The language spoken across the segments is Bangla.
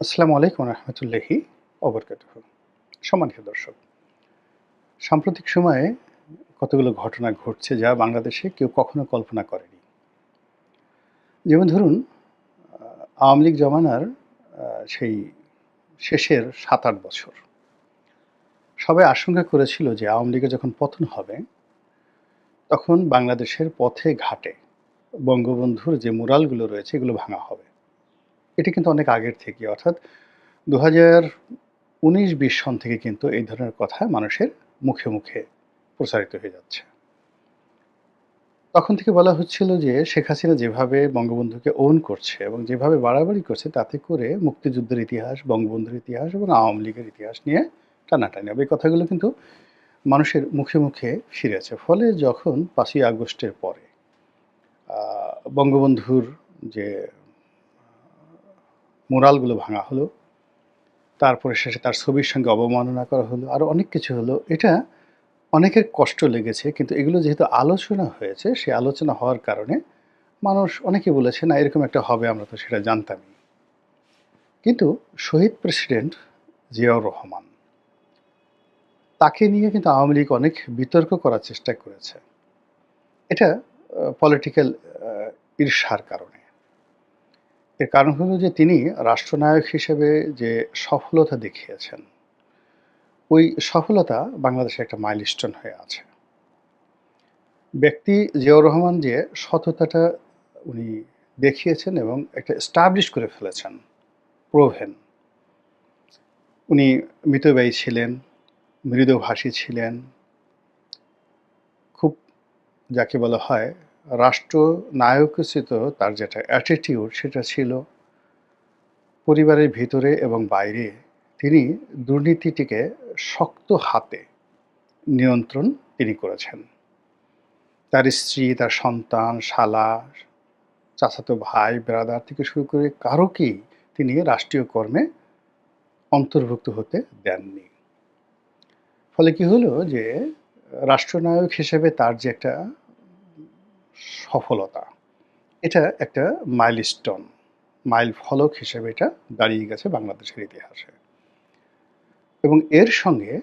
আসসালামু আলাইকুম রহমতুল্লাহি অবরকাত সম্মানিত দর্শক, সাম্প্রতিক সময়ে কতগুলো ঘটনা ঘটছে যা বাংলাদেশে কেউ কখনো কল্পনা করেনি। যেমন ধরুন আওয়ামী লীগ জমানার সেই শেষের সাত আট বছর। সবাই আশঙ্কা করেছিল যে আওয়ামী লীগের যখন পতন হবে, তখন বাংলাদেশের পথে ঘাটে বঙ্গবন্ধুর যে মুরালগুলো রয়েছে, এগুলো ভাঙা হবে। এটা কিন্তু অনেক আগের থেকে, অর্থাৎ দু হাজার উনিশ বিশ সন থেকে কিন্তু এই ধরনের কথা মানুষের মুখে মুখে প্রচারিত হয়ে যাচ্ছে। তখন থেকে বলা হচ্ছিল যে শেখ হাসিনা যেভাবে বঙ্গবন্ধুকে ওন করছে এবং যেভাবে বাড়াবাড়ি করছে, তাতে করে মুক্তিযুদ্ধের ইতিহাস, বঙ্গবন্ধুর ইতিহাস এবং আওয়ামী লীগের ইতিহাস নিয়ে টানাটানি হবে। এই কথাগুলো কিন্তু মানুষের মুখে মুখে ফিরেছে ফলে যখন পাঁচই আগস্টের পরে বঙ্গবন্ধুর যে মোরালগুলো ভাঙা হলো। তারপরে শেষে তার ছবির সঙ্গে অবমাননা করা হলো। আরও অনেক কিছু হলো। এটা অনেকের কষ্ট লেগেছে, কিন্তু এগুলো যেহেতু আলোচনা হয়েছে সেই আলোচনা হওয়ার কারণে মানুষ অনেকে বলেছে, না, এরকম একটা হবে, আমরা তো সেটা জানতামই। কিন্তু শহীদ প্রেসিডেন্ট জিয়াউর রহমান তাকে নিয়ে কিন্তু আওয়ামী লীগ অনেক বিতর্ক করার চেষ্টা করেছে। এটা পলিটিক্যাল ঈর্ষার কারণে। এর কারণ হলো যে তিনি রাষ্ট্রনায়ক হিসেবে যে সফলতা দেখিয়েছেন, ওই সফলতা বাংলাদেশে একটা মাইলস্টোন হয়ে আছে। ব্যক্তি জিয়াউর রহমান যে সততাটা উনি দেখিয়েছেন এবং একটা স্টাবলিশ করে ফেলেছেন প্রোভেন উনি মিতব্যয়ী ছিলেন, মৃদুভাষী ছিলেন, খুব যাকে বলা হয় রাষ্ট্র নায়কোচিত তার যেটা অ্যাটিটিউড সেটা ছিল পরিবারের ভিতরে এবং বাইরে তিনি দুর্নীতিটিকে শক্ত হাতে নিয়ন্ত্রণ তিনি করেছেন। তার স্ত্রী, তার সন্তান, শালা, চাচাতো ভাই বেড়াদার থেকে শুরু করে কারোকেই তিনি রাষ্ট্রীয় কর্মে অন্তর্ভুক্ত হতে দেননি। ফলে কি হলো যে রাষ্ট্রনায়ক হিসেবে তার যে একটা সফলতা। এটা একটা মাইলস্টোন মাইল ফলক হিসেবে এটা দাঁড়িয়ে গেছে বাংলাদেশের ইতিহাসে। এবং এর সঙ্গে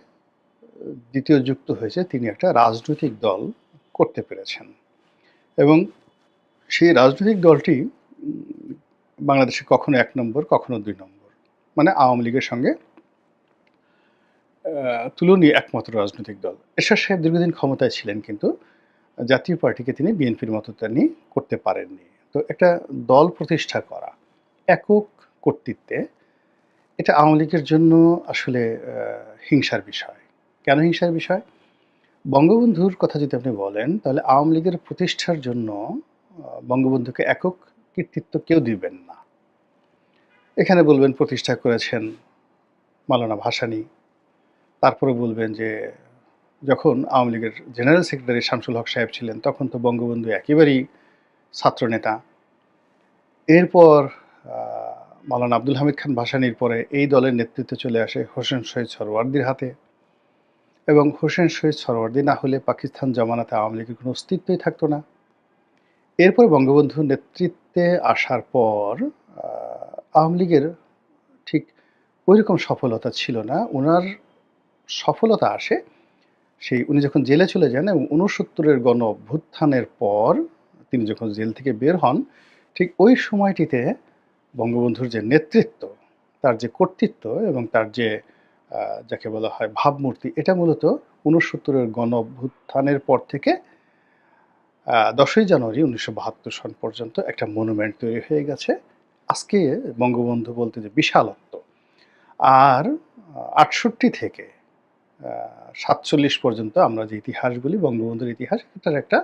দ্বিতীয় যুক্ত হয়েছে তিনি একটা রাজনৈতিক দল করতে পেরেছেন। এবং সেই রাজনৈতিক দলটি বাংলাদেশে কখনো এক নম্বর, কখনো দুই নম্বর। মানে আওয়ামী লীগের সঙ্গে তুলনীয় একমাত্র রাজনৈতিক দল। এরশাদ সাহেব দীর্ঘদিন ক্ষমতায় ছিলেন কিন্তু জাতীয় পার্টিকে তিনি বিএনপির মতো তিনি করতে পারেননি। তো একটা দল প্রতিষ্ঠা করা একক কর্তৃত্বে, এটা আওয়ামী লীগের জন্য আসলে হিংসার বিষয়। কেন হিংসার বিষয়? বঙ্গবন্ধুর কথা যদি আপনি বলেন, তাহলে আওয়ামী লীগের প্রতিষ্ঠার জন্য বঙ্গবন্ধুকে একক কৃতিত্ব কেউ দিবেন না। এখানে বলবেন প্রতিষ্ঠা করেছেন মালানা ভাসানী, তারপরে বলবেন যে যখন আওয়ামী লীগের জেনারেল সেক্রেটারি শামসুল হক সাহেব ছিলেন তখন তো বঙ্গবন্ধু একেবারেই ছাত্রনেতা। এরপর আহ, মাওলানা আব্দুল হামিদ খান ভাসানির পরে এই দলের নেতৃত্বে চলে আসে হোসেন শহীদ সরওয়ার্দির হাতে। এবং হোসেন শহীদ সরওয়ার্দি না হলে পাকিস্তান জমানাতে আওয়ামী লীগের কোনো অস্তিত্বই থাকতো না। এরপর বঙ্গবন্ধু নেতৃত্বে আসার পর আওয়ামী লীগের ঠিক ওইরকম সফলতা ছিল না। ওনার সফলতা আসে সেই উনি যখন জেলে চলে যান এবং উনসত্তরের গণ অভ্যুত্থানের পর তিনি যখন জেল থেকে বের হন, ঠিক ওই সময়টিতে বঙ্গবন্ধুর যে নেতৃত্ব, তার যে কর্তৃত্ব এবং তার যে যাকে বলা হয় ভাবমূর্তি, এটা মূলত উনসত্তরের গণ অভ্যুত্থানের পর থেকে দশই জানুয়ারি উনিশশো বাহাত্তর সন পর্যন্ত একটা মনুমেন্ট তৈরি হয়ে গেছে। আজকে বঙ্গবন্ধু বলতে যে বিশালত্ব। আর আটষট্টি থেকে সাতচল্লিশ পর্যন্ত আমরা যে ইতিহাসগুলি বঙ্গবন্ধুর ইতিহাস, এটার একটা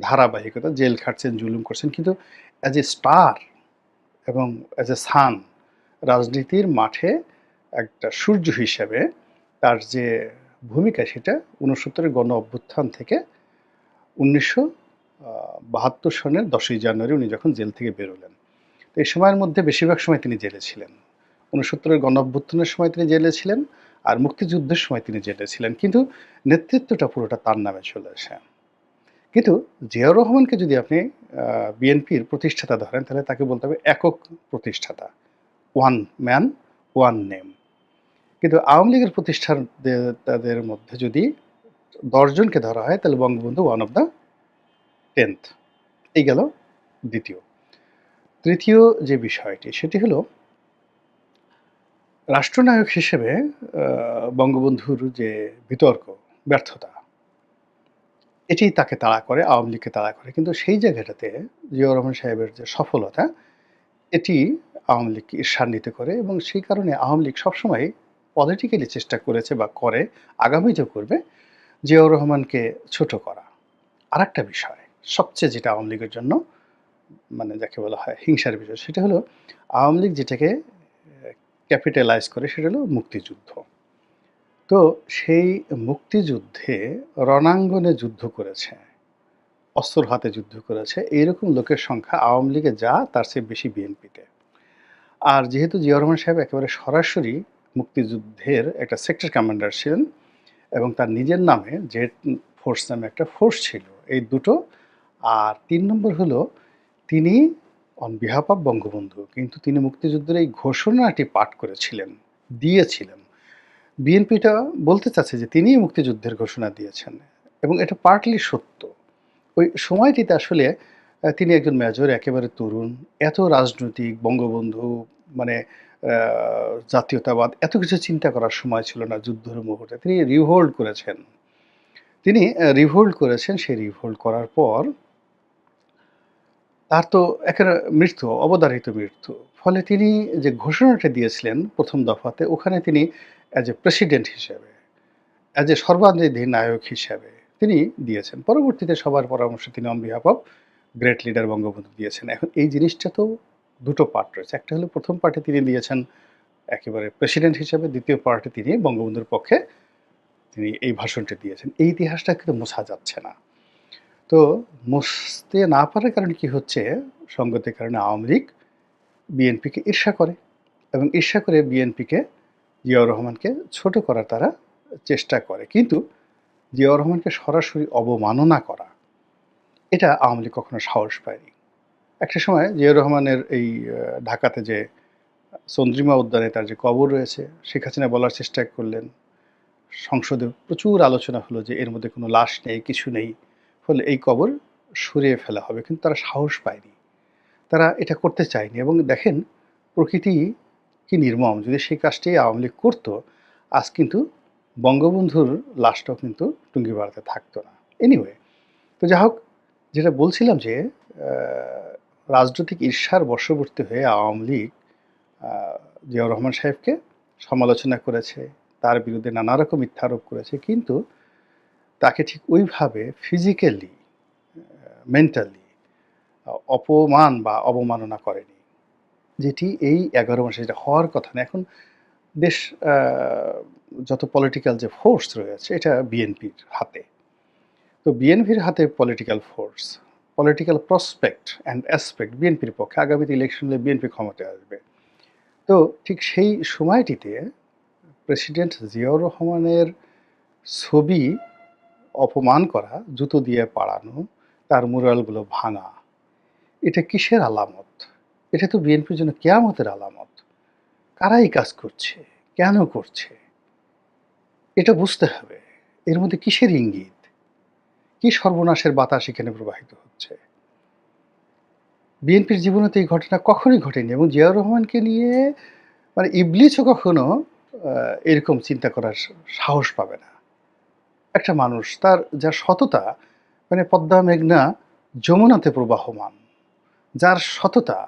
ধারাবাহিকতা। জেল খাটছেন, জুলুম করছেন। কিন্তু অ্যাজ এ স্টার এবং অ্যাজ এ সান রাজনীতির মাঠে একটা সূর্য হিসেবে তার যে ভূমিকা, সেটা উনসত্তরের গণ অভ্যুত্থান থেকে উনিশশো বাহাত্তর সনের দশই জানুয়ারি উনি যখন জেল থেকে বেরোলেন। তো এই সময়ের মধ্যে বেশিরভাগ সময় তিনি জেলে ছিলেন। উনসত্তরের গণ অভ্যুত্থানের সময় তিনি জেলে ছিলেন। আর মুক্তিযুদ্ধের সময় তিনি জেলে ছিলেন। কিন্তু নেতৃত্বটা পুরোটা তার নামে চলে আসে। কিন্তু জিয়াউর রহমানকে যদি আপনি বিএনপির প্রতিষ্ঠাতা ধরেন, তাহলে তাকে বলতে হবে একক প্রতিষ্ঠাতা। One man, one name. কিন্তু আওয়ামী লীগের প্রতিষ্ঠান তাদের মধ্যে যদি দশজনকে ধরা হয়, তাহলে Bangabandhu one of the tenth. এই গেল দ্বিতীয়। তৃতীয় যে বিষয়টি, সেটি হলো রাষ্ট্রনায়ক হিসেবে বঙ্গবন্ধুর যে বিতর্ক, ব্যর্থতা, এটি তাকে তাড়া করে, আওয়ামী লীগকে তাড়া করে। কিন্তু সেই জায়গাটাতে জিয়াউর রহমান সাহেবের যে সফলতা, এটি আওয়ামী লীগকে ঈর্ষান্বিত করে এবং সেই কারণে আওয়ামী লীগ সবসময় পলিটিক্যালি চেষ্টা করেছে বা করে, আগামী আগামীতেও করবে, জিয়াউর রহমানকে ছোট করা। আর একটা বিষয়, সবচেয়ে যেটা আওয়ামী লীগের জন্য মানে যাকে বলা হয় হিংসার বিষয়, সেটা হলো আওয়ামী লীগ যেটাকে ক্যাপিটালাইজ করে, সেটা হলো মুক্তিযুদ্ধ। তো সেই মুক্তিযুদ্ধে রণাঙ্গনে যুদ্ধ করেছে, অস্ত্র হাতে যুদ্ধ করেছে, এইরকম লোকের সংখ্যা আওয়ামী লীগে যা, তার চেয়ে বেশি বিএনপিতে। আর যেহেতু জিয়া রহমান সাহেব একেবারে সরাসরি মুক্তিযুদ্ধের একটা সেক্টর কমান্ডার ছিলেন এবং তার নিজের নামে যে ফোর্স নামে একটা ফোর্স ছিল, এই দুটো। আর তিন নম্বর হলো, তিনি অন বিহাফ অফ বঙ্গবন্ধু, কিন্তু তিনি মুক্তিযুদ্ধের এই ঘোষণাটি পাঠ করেছিলেন, দিয়েছিলেন। বিএনপিটা বলতে চাচ্ছে যে তিনিই মুক্তিযুদ্ধের ঘোষণা দিয়েছেন, এবং এটা পার্টলি সত্য। ওই সময়টিতে আসলে তিনি একজন মেজর একেবারে তরুণ, এত রাজনৈতিক, বঙ্গবন্ধু মানে জাতীয়তাবাদ, এত কিছু চিন্তা করার সময় ছিল না যুদ্ধের মুহূর্তে। তিনি রিভোল্ড করেছেন। তিনি রিভোল্ড করেছেন, সেই রিভোল্ড করার পর তার তো একেবারে মৃত্যু, অবধারিত মৃত্যু। ফলে তিনি যে ঘোষণাটা দিয়েছিলেন প্রথম দফাতে, ওখানে তিনি অ্যাজ এ প্রেসিডেন্ট হিসেবে অ্যাজ এ সর্বাধিনায়ক নায়ক হিসেবে তিনি দিয়েছেন। পরবর্তীতে সবার পরামর্শ তিনি one of great leader Bangabandhu দিয়েছেন। এখন এই জিনিসটা তো দুটো পার্ট রয়েছে। একটা হলো প্রথম পার্টে তিনি দিয়েছেন একেবারে প্রেসিডেন্ট হিসেবে, দ্বিতীয় পার্টে তিনি বঙ্গবন্ধুর পক্ষে তিনি এই ভাষণটি দিয়েছেন। এই ইতিহাসটা কিন্তু মোছা যাচ্ছে না। তো মুছতে না পারার কারণে কি হচ্ছে? সঙ্গতের কারণে আওয়ামী লীগ বিএনপিকে ঈর্ষা করে এবং ঈর্ষা করে বিএনপিকে জিয়াউর রহমানকে ছোট করার তারা চেষ্টা করে। কিন্তু জিয়াউর রহমানকে সরাসরি অবমাননা করা, এটা আওয়ামী লীগ কখনো সাহস পায়নি। একটা সময় জিয়াউর রহমানের এই ঢাকাতে যে চন্দ্রিমা উদ্যানে তার যে কবর রয়েছে, শেখ হাসিনা বলার চেষ্টা করলেন। সংসদে প্রচুর আলোচনা হলো যে এর মধ্যে কোনো লাশ নেই, কিছু নেই। ফলে এই কবর সরিয়ে ফেলা হবে, কিন্তু তারা সাহস পায়নি। তারা এটা করতে চায়নি এবং দেখেন প্রকৃতি কি নির্মম। যদি সেই কাজটি আওয়ামী লীগ করতো, আজ কিন্তু বঙ্গবন্ধুর লাশটাও কিন্তু টুঙ্গি বাড়াতে থাকতো না। এনিওয়ে তো যা হোক, যেটা বলছিলাম যে রাজনৈতিক ঈর্ষার বর্ষবর্তী হয়ে আওয়ামী লীগ জিয়াউর রহমান সাহেবকে সমালোচনা করেছে, তার বিরুদ্ধে নানা রকম মিথ্যারোপ করেছে, কিন্তু তাকে ঠিক ওইভাবে ফিজিক্যালি মেন্টালি অপমান বা অবমাননা করেনি। যেটি এই এগারো মাসে যেটা হওয়ার কথা না, এখন দেশ যত পলিটিক্যাল যে ফোর্স রয়েছে, এটা বিএনপির হাতে। তো বিএনপির হাতে political force political prospect and aspect বিএনপির পক্ষে আগামীতে ইলেকশন হলে বিএনপি ক্ষমতায় আসবে। তো ঠিক সেই সময়টিতে প্রেসিডেন্ট জিয়াউর রহমানের ছবি অপমান করা, জুতো দিয়ে পাড়ানো, তার মুরালগুলো ভাঙা, এটা কিসের আলামত? এটা তো বিএনপির জন্য কেয়ামতের আলামত। কারাই কাজ করছে? কেন করছে? এটা বুঝতে হবে। এর মধ্যে কিসের ইঙ্গিত? কি সর্বনাশের বাতাস এখানে প্রবাহিত হচ্ছে? বিএনপির জীবনে তো এই ঘটনা কখনোই ঘটেনি এবং জিয়াউর রহমানকে নিয়ে মানে ইবলিচও কখনো এরকম চিন্তা করার সাহস পাবে না। একটা মানুষ, তার যা সততা মানে পদ্মা মেঘনা যমুনাতে প্রবাহমান। যার সততা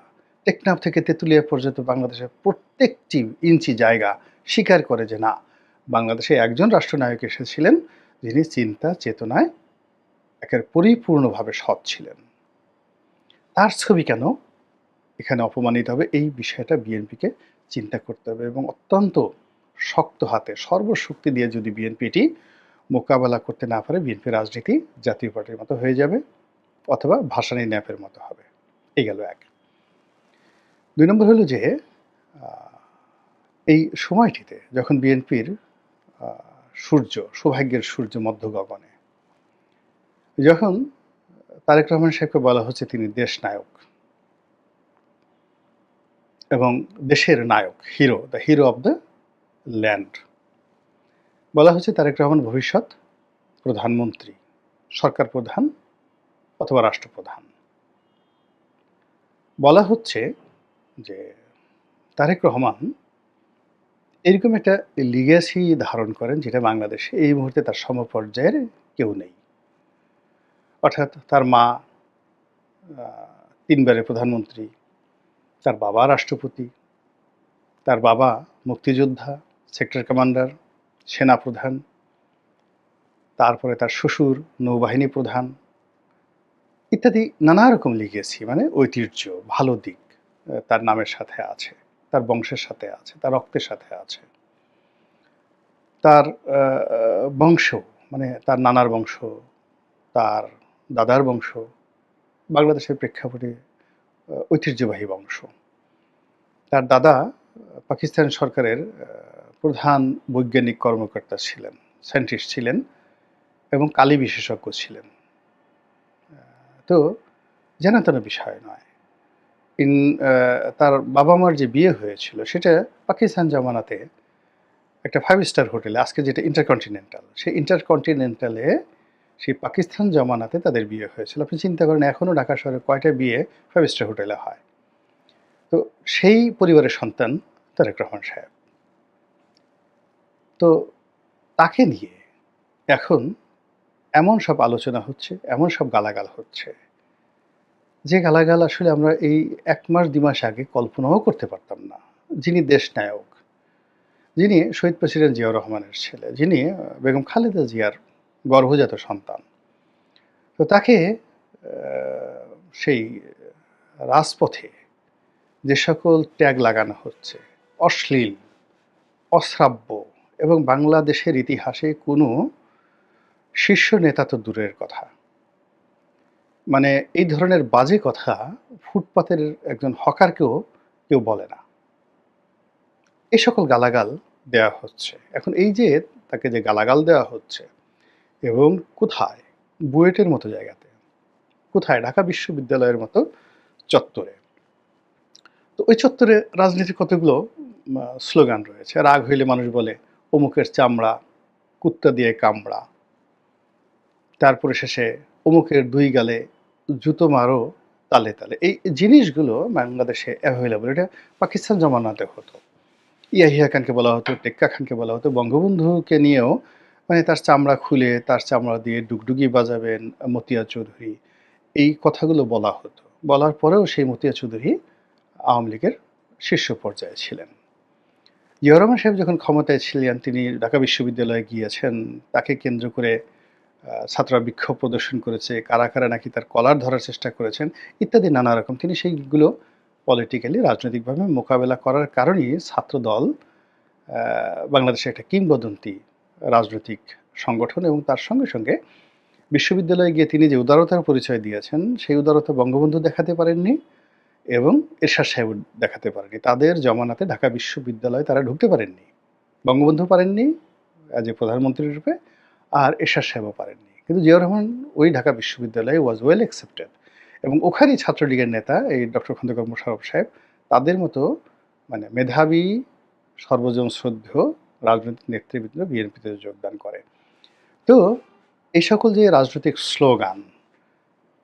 টেকনাফ থেকে তেঁতুলিয়া পর্যন্ত বাংলাদেশের প্রত্যেকটি ইঞ্চি জায়গা স্বীকার করে যে না, বাংলাদেশে একজন রাষ্ট্রনায়ক এসেছিলেন যিনি চিন্তা, চেতনায় একের পরিপূর্ণভাবে সৎ ছিলেন। তার ছবি কেন এখানে অপমানিত হবে, এই বিষয়টা বিএনপিকে চিন্তা করতে হবে এবং অত্যন্ত শক্ত হাতে, সর্বশক্তি দিয়ে যদি বিএনপিটি মোকাবেলা করতে না পারে বিএনপি রাজনীতি জাতীয় পার্টির মতো হয়ে যাবে অথবা ভাসানী ন্যাপের মতো হবে। এই গেল এক। দুই নম্বর হলো যে এই সময়টিতে যখন বিএনপির সূর্য, সৌভাগ্যের সূর্য মধ্য গগনে, যখন তারেক রহমান সাহেবকে বলা হচ্ছে তিনি দেশ নায়ক এবং দেশের নায়ক hero the hero of the land বলা হচ্ছে তারেক রহমান ভবিষ্যৎ প্রধানমন্ত্রী, সরকার প্রধান অথবা রাষ্ট্রপ্রধান। বলা হচ্ছে যে, তারেক রহমান এরকম একটা লিগ্যাসি ধারণ করেন যেটা বাংলাদেশে এই মুহূর্তে তার সমপর্যায়ের কেউ নেই। অর্থাৎ তার মা তিনবারের প্রধানমন্ত্রী, তার বাবা রাষ্ট্রপতি, তার বাবা মুক্তিযোদ্ধা সেক্টর কমান্ডার সেনাপ্রধান, তারপরে তার শ্বশুর, নৌবাহিনী প্রধান ইত্যাদি নানা রকম লিখেছি মানে ঐতিহ্য, ভালো দিক তার নামের সাথে আছে, তার বংশের সাথে আছে, তার রক্তের সাথে আছে। তার বংশ মানে তার নানার বংশ, তার দাদার বংশ, বাংলাদেশের প্রেক্ষাপটে ঐতিহ্যবাহী বংশ। তার দাদা পাকিস্তান সরকারের প্রধান বৈজ্ঞানিক কর্মকর্তা ছিলেন, সায়েন্টিস্ট ছিলেন এবং কালী বিশেষজ্ঞ ছিলেন। তো জানা তেন বিষয় নয়। ইন তার বাবা মার যে বিয়ে হয়েছিল, সেটা পাকিস্তান জামানাতে একটা ফাইভ স্টার হোটেলে, আজকে যেটা ইন্টারকন্টিনেন্টাল সেই ইন্টারকন্টিনেন্টালে সেই পাকিস্তান জামানাতে তাদের বিয়ে হয়েছিল। আপনি চিন্তা করেন এখনও ঢাকা শহরে কয়টা বিয়ে ফাইভ স্টার হোটেলে হয়? তো সেই পরিবারের সন্তান তারেক রহমান সাহেব। তো তাকে নিয়ে এখন এমন সব আলোচনা হচ্ছে, এমন সব গালাগাল হচ্ছে, যে গালাগাল আসলে আমরা এই এক মাস, দুই মাস আগে কল্পনাও করতে পারতাম না। যিনি দেশ নায়ক, যিনি শহীদ প্রেসিডেন্ট জিয়াউর রহমানের ছেলে, যিনি বেগম খালেদা জিয়ার গর্ভজাত সন্তান, তো তাকে সেই রাজপথে যে সকল ট্যাগ লাগানো হচ্ছে, অশ্লীল, অশ্রাব্য এবং বাংলাদেশের ইতিহাসে কোনো শীর্ষ নেতা তো দূরের কথা। মানে এই ধরনের বাজে কথা ফুটপাতের একজন হকারকেও কেউ বলে না। এই সকল গালাগাল দেওয়া হচ্ছে। এখন এই যে তাকে যে গালাগাল দেওয়া হচ্ছে এবং কোথায়? বুয়েটের মতো জায়গাতে। কোথায়? ঢাকা বিশ্ববিদ্যালয়ের মতো চত্বরে। তো ওই চত্বরে রাজনীতির কতগুলো স্লোগান রয়েছে। রাগ হইলে মানুষ বলে অমুকের চামড়া, কুত্তা দিয়ে কামড়া। তারপরে শেষে অমুকের দুই গালে জুতো মারো তালে তালে। এই জিনিসগুলো বাংলাদেশে অ্যাভেলেবল এটা পাকিস্তান জমানাতে হতো। ইয়াহিয়া খানকে বলা হতো, টেক্কা খানকে বলা হতো। বঙ্গবন্ধুকে নিয়েও মানে তার চামড়া খুলে, তার চামড়া দিয়ে ডুগডুগি বাজাবেন মতিয়া চৌধুরী। এই কথাগুলো বলা হতো। বলার পরেও সেই মতিয়া চৌধুরী আওয়ামী লীগের শীর্ষ পর্যায়ে ছিলেন। জিয়া সাহেব যখন ক্ষমতায় ছিলেন, তিনি ঢাকা বিশ্ববিদ্যালয়ে গিয়েছেন, তাকে কেন্দ্র করে ছাত্ররা বিক্ষোভ প্রদর্শন করেছে, কারা কারা নাকি তার কলার ধরার চেষ্টা করেছেন, ইত্যাদি নানা রকম। তিনি সেইগুলো পলিটিক্যালি রাজনৈতিকভাবে মোকাবেলা করার কারণেই ছাত্র দল বাংলাদেশে একটা কিংবদন্তি রাজনৈতিক সংগঠন এবং তার সঙ্গে সঙ্গে বিশ্ববিদ্যালয়ে গিয়ে তিনি যে উদারতার পরিচয় দিয়েছেন, সেই উদারতা বঙ্গবন্ধু দেখাতে পারেননি। এবং এরশাদ সাহেব দেখাতে পারেনি। তাদের জমানাতে ঢাকা বিশ্ববিদ্যালয়ে তারা ঢুকতে পারেননি। বঙ্গবন্ধু পারেননি অ্যাজ এ প্রধানমন্ত্রী রূপে, আর এরশাদ সাহেবও পারেননি। কিন্তু জিয়াউর রহমান ওই ঢাকা বিশ্ববিদ্যালয়ে ওয়াজ ওয়েল অ্যাকসেপ্টেড এবং ওখানেই ছাত্রলীগের নেতা এই ডক্টর খন্দকার মোশারফ সাহেব, তাদের মতো মানে মেধাবী, সর্বজন শ্রদ্ধেয় রাজনৈতিক নেতৃবৃন্দ বিএনপিতে যোগদান করে। তো এই সকল যে রাজনৈতিক স্লোগান,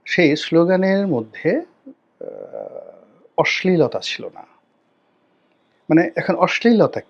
সেই স্লোগানের মধ্যে অশ্লীলতা ছিল না। মানে এখন অশ্লীলতা কি?